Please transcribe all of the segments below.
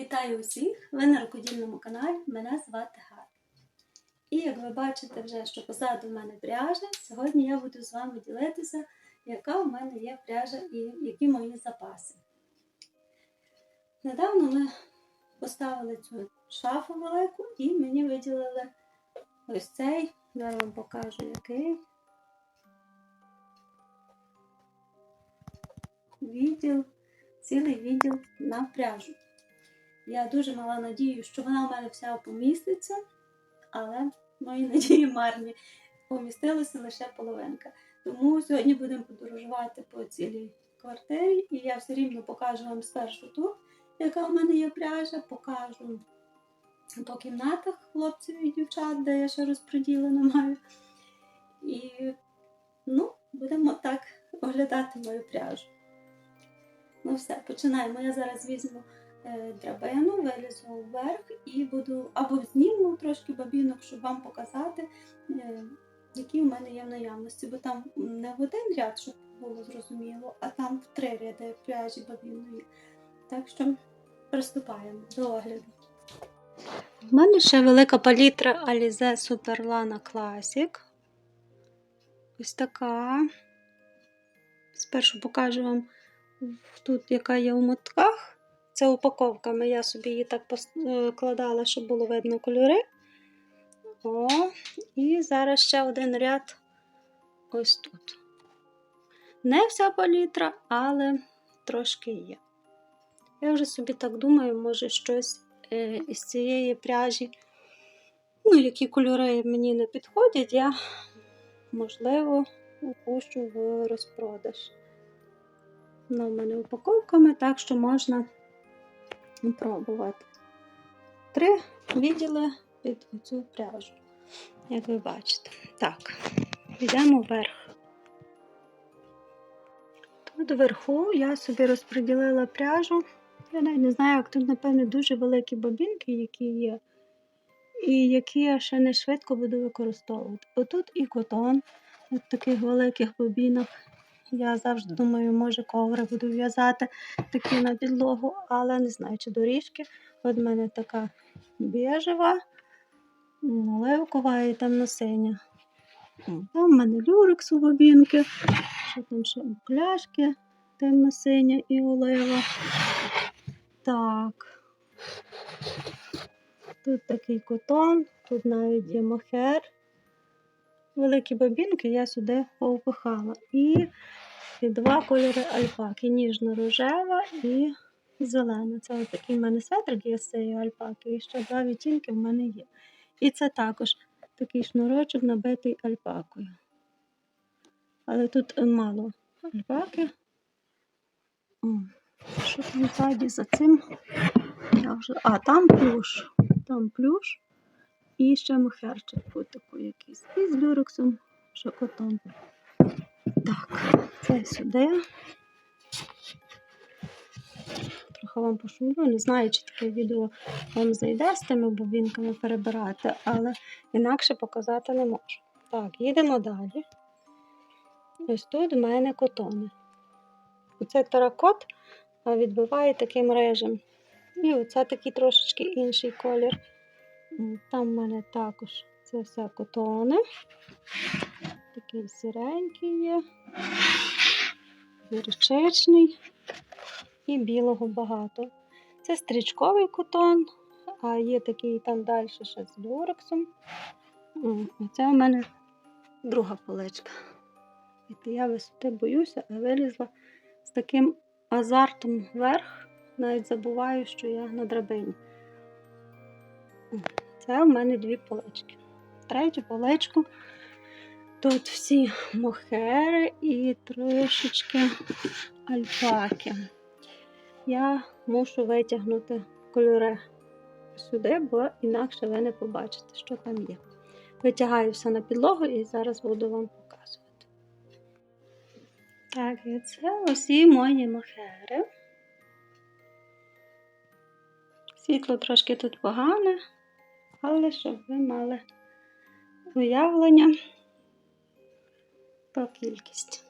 Вітаю усіх! Ви на рукодільному каналі. Мене звати Гата. І як ви бачите вже, що позаду в мене пряжа, сьогодні я буду з вами ділитися, яка в мене є пряжа і які мої запаси. Недавно ми поставили цю шафу велику і мені виділили ось цей. Зараз вам покажу який. Відділ, цілий відділ на пряжу. Я дуже мала надію, що вона в мене вся поміститься, але мої надії марні. Помістилася лише половинка. Тому сьогодні будемо подорожувати по цілій квартирі, і я все рівно покажу вам спершу тут, яка в мене є пряжа, покажу по кімнатах хлопців і дівчат, де я ще розподілено маю. І ну, будемо так оглядати мою пряжу. Ну все, починаємо. Я зараз візьму драбину, вилізу вверх і буду або зніму трошки бабінок, щоб вам показати, е, які в мене є в наявності. Бо там не в один ряд, щоб було зрозуміло, а там в три ряди пряжі бабінної. Так що приступаємо до огляду. У мене ще велика палітра Alize Superlana Classic. Ось така. Спершу покажу вам тут, яка є у мотках. Це упаковками. Я собі її так складала, щоб було видно кольори. О, і зараз ще один ряд ось тут. Не вся палітра, але трошки є. Я вже собі так думаю, може щось е, із цієї пряжі, ну, які кольори мені не підходять, я, можливо, опущу в розпродаж. Вона в мене упаковками, так що можна пробувати. Три відділи під цю пряжу, як ви бачите. Так, йдемо вверх. Тут вверху я собі розподілила пряжу. Я навіть не знаю, як тут, напевно, дуже великі бобінки, які є, і які я ще не швидко буду використовувати. Отут і котон, от таких великих бобінок. Я завжди думаю, може коври буду в'язати такі на підлогу, але не знаю, чи доріжки. От в мене така біжева, оливкова і темно-синя. Там в мене люрекс у бобінки, що там ще пляшки темно-синя і олива. Так. Тут такий котон, тут навіть є мохер. Великі бобінки я сюди повпихала. І два кольори альпаки. Ніжно-рожева і зелена. Це такий в мене светрик є з цієї альпаки. І ще два відтінки в мене є. І це також такий шнурочок набитий альпакою. Але тут мало альпаки. Що там ззаді за цим? Я вже... А, там плюш. Там плюш. І ще мохерчик футику якийсь. І з люрексом ще котон. Так, це сюди. Трохи вам пошумлю. Не знаю, чи таке відео вам зайде з тими бобінками перебирати, але інакше показати не можу. Так, їдемо далі. Ось тут в мене котони. Оце таракот відбиває таким режем. І оце такий трошечки інший колір. Там в мене також це все котони. Такий сіренький є, гірчичний і білого багато. Це стрічковий котон, а є такий там далі ще з люрексом. Оце у мене друга поличка. Я висоти боюся, а вилізла з таким азартом вверх, навіть забуваю, що я на драбині. Це в мене дві полички. Третю поличку. Тут всі мохери і трошечки альпаки. Я мушу витягнути кольори сюди, бо інакше ви не побачите, що там є. Витягаю все на підлогу і зараз буду вам показувати. Так, і це усі мої мохери. Світло трошки тут погане, але щоб ви мали уявлення про кількість.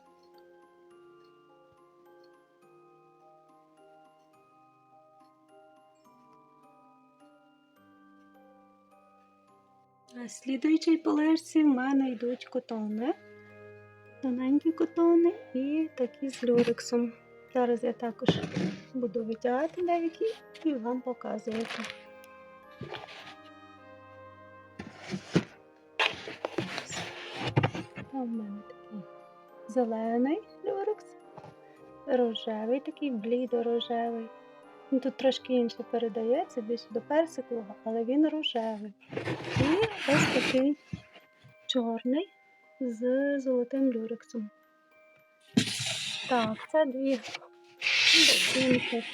На слідуючій полежці в мене йдуть котони, тоненькі котони і такі з люрексом. Зараз я також буду витягати деякі і вам показувати. В мене такий зелений люрекс, рожевий, такий блідо-рожевий. Ну, Тут трошки інше передається, більше до персикового, але він рожевий. І ось такий чорний з золотим люрексом. Так, це дві бобінки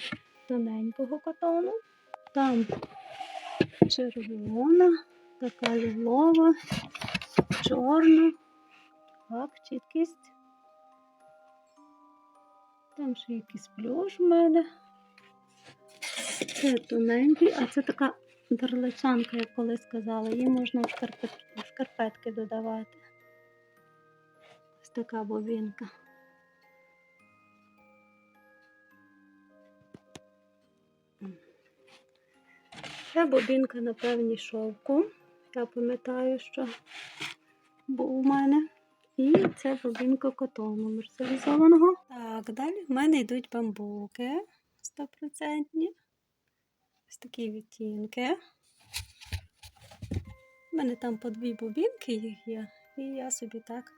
тоненького котону. Там червона, така лілова, чорна. Так, чіткість. Там ще якийсь плюш в мене. Це тоненький, а це така дарлечанка, як колись сказала. Її можна в шкарпетки, в шкарпетки додавати. Ось така бобінка. Це бобінка на певній шовку. Я пам'ятаю, що був у мене. І це бобінка котону мерсеризованого. Так, далі в мене йдуть бамбуки стопроцентні. Ось такі відтінки. У мене там по дві бобінки їх є, і я собі так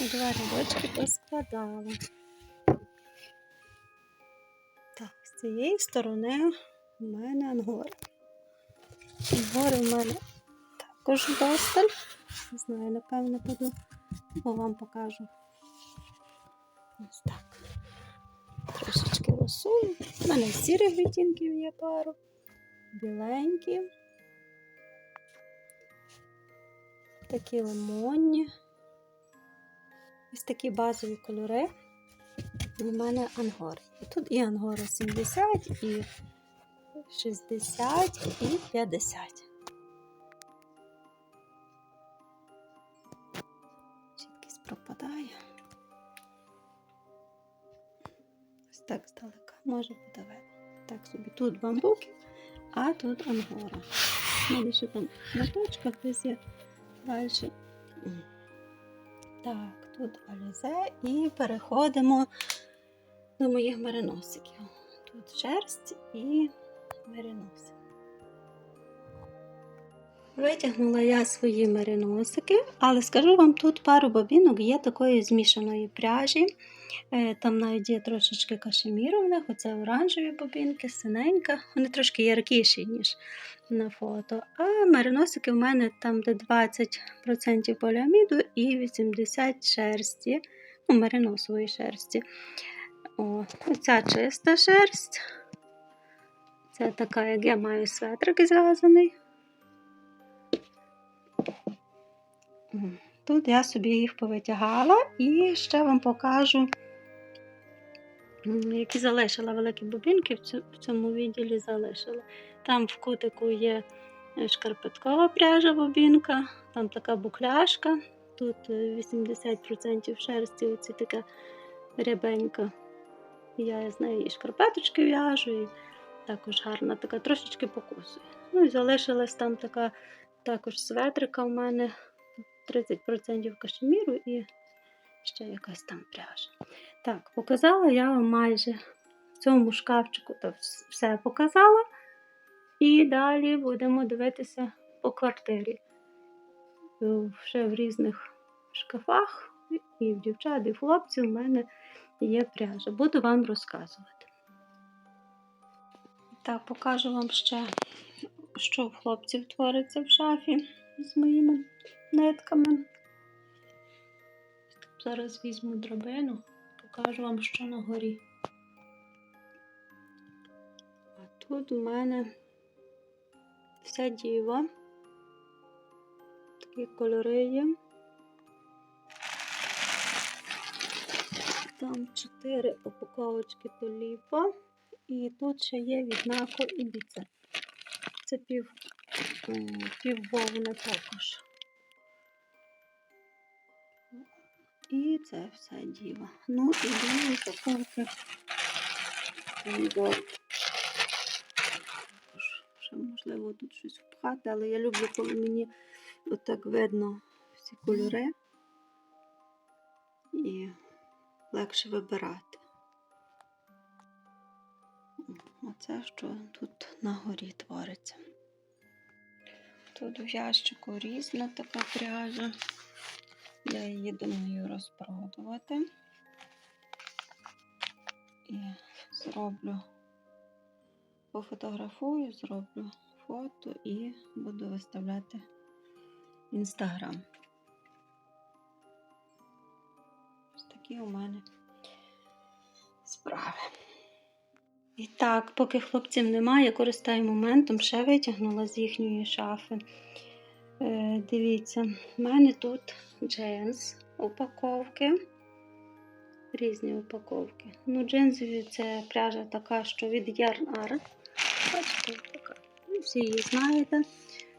два рядочки поскладала. Так, з цієї сторони у мене ангори. Ангори в мене також досталь. Не знаю, напевно, буду, бо вам покажу. Ось так. Трошечки лосую. У мене сірих відтінків є пару, біленькі, такі лимонні. Ось такі базові кольори. У мене ангори. І тут і ангора 70, і 60, і 50. Пропадає. Ось так здалека. Може бути видно. Так собі тут бамбуки, а тут ангора. У мене ще там на точках десь є далі. Так, тут алізе і переходимо до моїх мериносиків. Тут шерсть і мериноси. Витягнула я свої мериносики, але скажу вам, тут пару бобінок є такої змішаної пряжі. Е, Там навіть є трошечки кашеміру в них, оце оранжеві бобінки, синенька. Вони трошки яркіші, ніж на фото. А мериносики в мене там, де 20% поліаміду і 80% шерсті, ну, мериносової шерсті. О, Оця чиста шерсть. Це така, як я маю светрик зв'язаний. Тут я собі їх повитягала і ще вам покажу, які залишила великі бобінки в цьому відділі залишила. Там в кутику є е, шкарпеткова пряжа бобінка, там така букляшка, тут е, 80% шерсті, оці така рябенька. Я з неї і шкарпеточки в'яжу, і також гарна, така трошечки покусує. Ну і залишилась там така також светрика в мене 30% кашеміру і ще якась там пряжа. Так, показала я вам майже в цьому шкафчику то все показала. І далі будемо дивитися по квартирі. Е, Ще в різних шкафах, і в дівчат, і в хлопців в мене є пряжа. Буду вам розказувати. Так, покажу вам ще, що в хлопців твориться в шафі з моїми нитками. Зараз візьму драбину, покажу вам, що на горі. А тут у мене вся діва. Такі кольори є. Там чотири упаковочки поліпа. І тут ще є віднако і біце. Це пів, м, піввовна також. І це все діва. Ну і дві упаковки помідор. Ще можливо тут щось впхати, але я люблю, коли мені отак видно всі кольори і легше вибирати. Оце що тут на горі твориться. Тут в ящику різна така пряжа. Я її думаю розпродувати. І зроблю, пофотографую, зроблю фото і буду виставляти інстаграм. Ось такі у мене справи. І так, поки хлопців немає, я користаю моментом, ще витягнула з їхньої шафи. Е, дивіться, в мене тут джинс упаковки. Різні упаковки. Ну, джинсові це пряжа така, що від Yarn Art. Бачите, така. Всі її знаєте,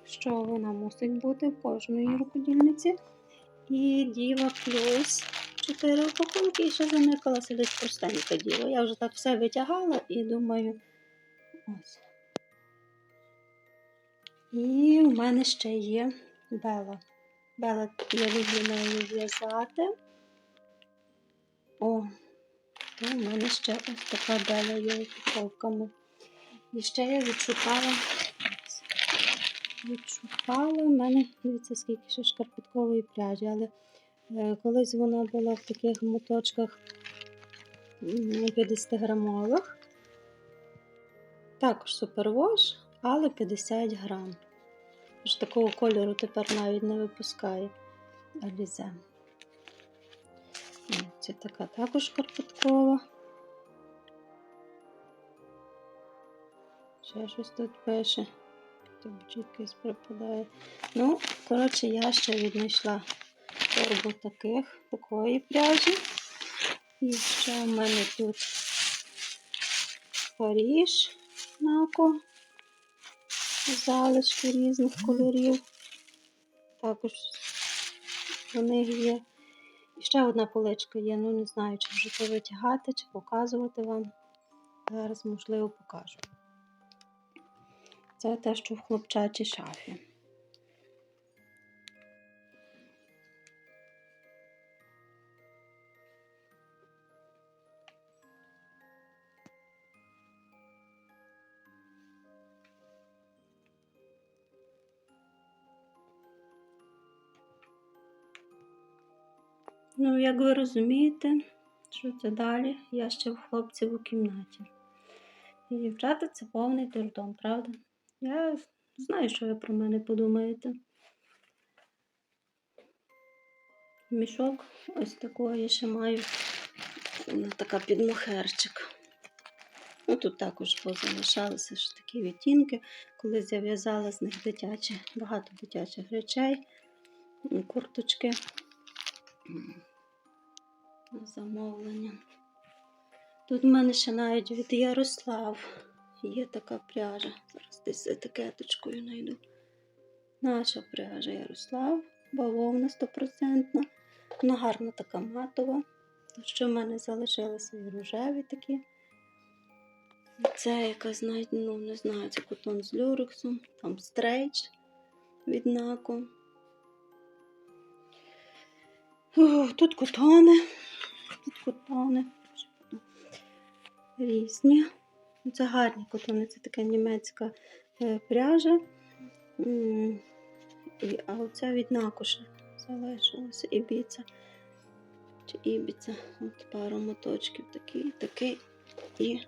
що вона мусить бути в кожної рукодільниці. І Діва плюс 4 упаковки і ще заникала сидить простенька діва. Я вже так все витягала і думаю, ось. І у мене ще є Бела. Бела, я люблю нею в'язати. О, то у мене ще ось така Бела є упаковками. І ще я відшукала. Відшукала в мене, дивіться, скільки ще шкарпеткової пряжі, але колись вона була в таких моточках 50 грамових. Також супервош, але 50 грам. Ж такого кольору тепер навіть не випускає Алізе. Це така також карпеткова. Ще щось тут пише. Тобі якийсь припадає. Ну, коротше, я ще віднайшла торбу таких, такої пряжі. І ще в мене тут Паріж нако. Залишки різних кольорів. Також у них є. І ще одна поличка є, ну не знаю, чи вже то витягати, чи показувати вам. Зараз, можливо, покажу. Це те, що в хлопчачій шафі. Ну, як ви розумієте, що це далі? Я ще в хлопців у кімнаті. І дівчата це повний дурдом, правда? Я знаю, що ви про мене подумаєте. Мішок ось такої ще маю. Вона така під мохерчик. Ну, тут також позалишалися ж такі відтінки, коли зав'язала з них дитячі, багато дитячих речей, курточки замовлення. Тут в мене ще навіть від Ярослав є така пряжа. Зараз десь етикеточкою знайду. Наша пряжа Ярослав, бавовна стопроцентна. Вона гарна така матова. Що в мене залишилися і рожеві такі. Це якась ну не знаю, це котон з люрексом, там стрейч від нако. Тут котони, тут котони. Різні. Це гарні котони, це така німецька е, пряжа. А оця від накоша залишилася ібіця. Чи ібіця. От пару моточків такий, такий і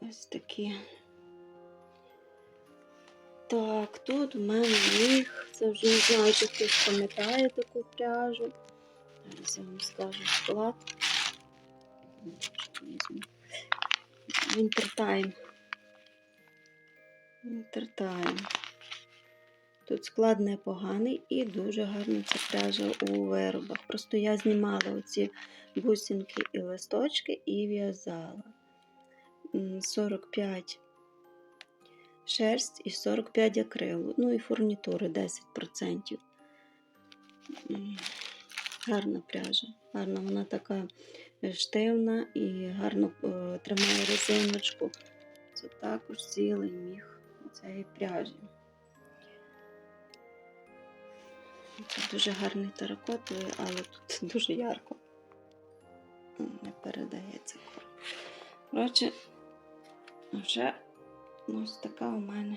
ось такі. Так, тут в мене їх. Це вже не знаю, чи хтось пам'ятає таку пряжу. Зараз я вам скажу склад. Wintertime. Wintertime. Тут склад непоганий і дуже гарна ця пряжа у виробах. Просто я знімала оці бусинки і листочки і в'язала. 45 шерсть і 45 акрилу. Ну і фурнітури 10%. Гарна пряжа. Гарна, вона така е, штивна і гарно е, тримає резиночку. Це також цілий міг цієї пряжі. Це дуже гарний теракотовий, але тут дуже ярко. Не передається. Коротше, вже ось така у мене.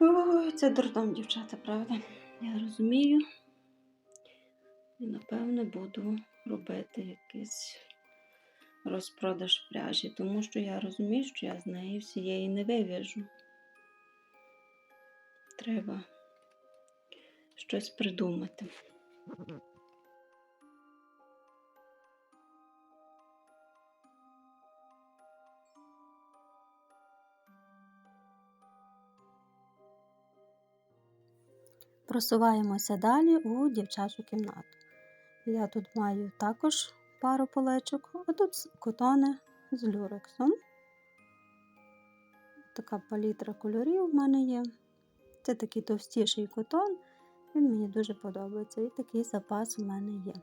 Ой, це дурдом, дівчата, правда? Я розумію. І напевне буду робити якийсь розпродаж пряжі, тому що я розумію, що я з неї всієї не вив'яжу. Треба щось придумати. Просуваємося далі у дівчачу кімнату. Я тут маю також пару полечок, а тут котони з люрексом. Така палітра кольорів в мене є. Це такий товстіший котон, він мені дуже подобається. І такий запас у мене є.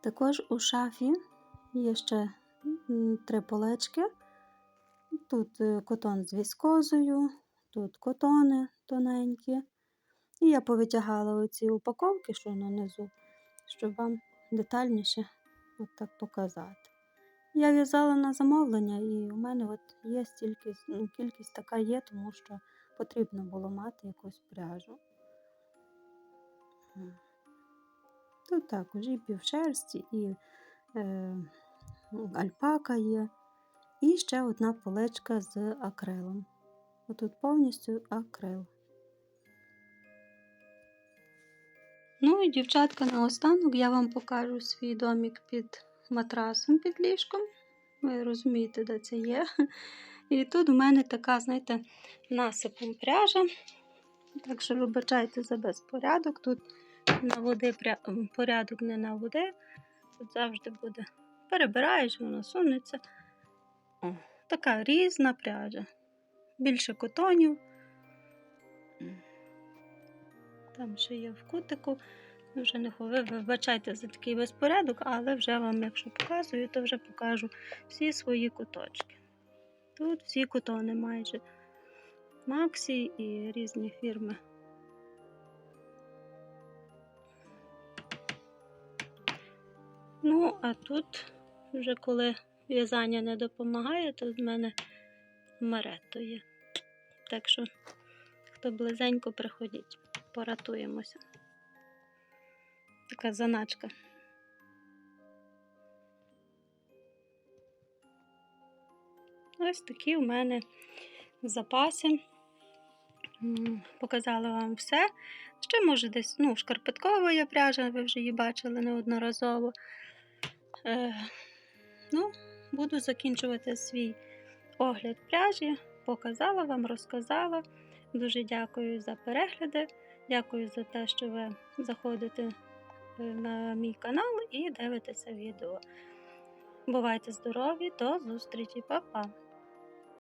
Також у шафі є ще три полечки. Тут е, котон з віскозою, тут котони тоненькі. І я повитягала оці упаковки, що нанизу, щоб вам детальніше от так показати. Я в'язала на замовлення, і у мене от є стільки, ну, кількість така є, тому що потрібно було мати якусь пряжу. Тут також і півшерсті, і е, альпака є. І ще одна поличка з акрилом. Отут повністю акрил. Ну і дівчатка, наостанок я вам покажу свій домик під матрасом під ліжком. Ви розумієте, де це є. І тут у мене така, знаєте, насипом пряжа. Так що вибачайте за безпорядок. Тут на води порядок не на води. Тут завжди буде. Перебираєш, воно сунеться. О, така різна пряжа. Більше котонів. Там ще є в кутику. Вже не хо- ви вибачайте за такий безпорядок, але вже вам, якщо показую, то вже покажу всі свої куточки. Тут всі кутони майже. Максі і різні фірми. Ну, а тут вже коли в'язання не допомагає, то в мене маретто є. Так що, хто близенько приходіть, поратуємося. Така заначка. Ось такі у мене запаси. Показала вам все. Ще може десь, ну, шкарпеткова пряжа, ви вже її бачили неодноразово. Е, ну, буду закінчувати свій огляд пряжі. Показала вам, розказала. Дуже дякую за перегляди. Дякую за те, що ви заходите е, на мій канал і дивитеся відео. Бувайте здорові, до зустрічі, Па-па!